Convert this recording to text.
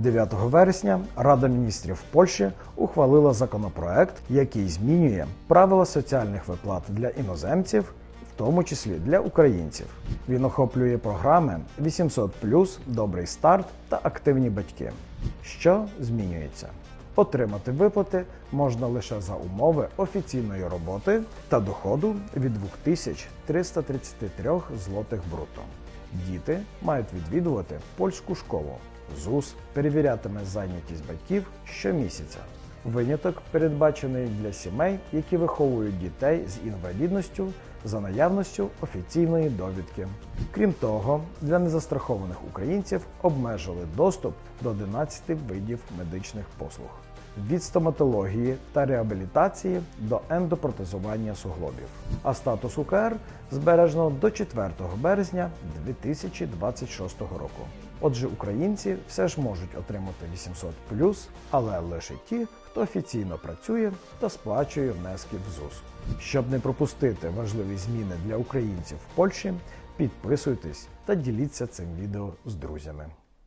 9 вересня Рада міністрів Польщі ухвалила законопроект, який змінює правила соціальних виплат для іноземців, в тому числі для українців. Він охоплює програми 800 Добрий старт та активні батьки. Що змінюється? Отримати виплати можна лише за умови офіційної роботи та доходу від 2333 злотих бруто. Діти мають відвідувати польську школу. ЗУС перевірятиме зайнятість батьків щомісяця. Виняток передбачений для сімей, які виховують дітей з інвалідністю за наявністю офіційної довідки. Крім того, для незастрахованих українців обмежили доступ до 11 видів медичних послуг від стоматології та реабілітації до ендопротезування суглобів. А статус УКР збережено до 4 березня 2026 року. Отже, українці все ж можуть отримати 800 але лише ті, хто офіційно працює та сплачує внески в ЗУС. Щоб не пропустити важливі зміни для українців в Польщі, підписуйтесь та діліться цим відео з друзями.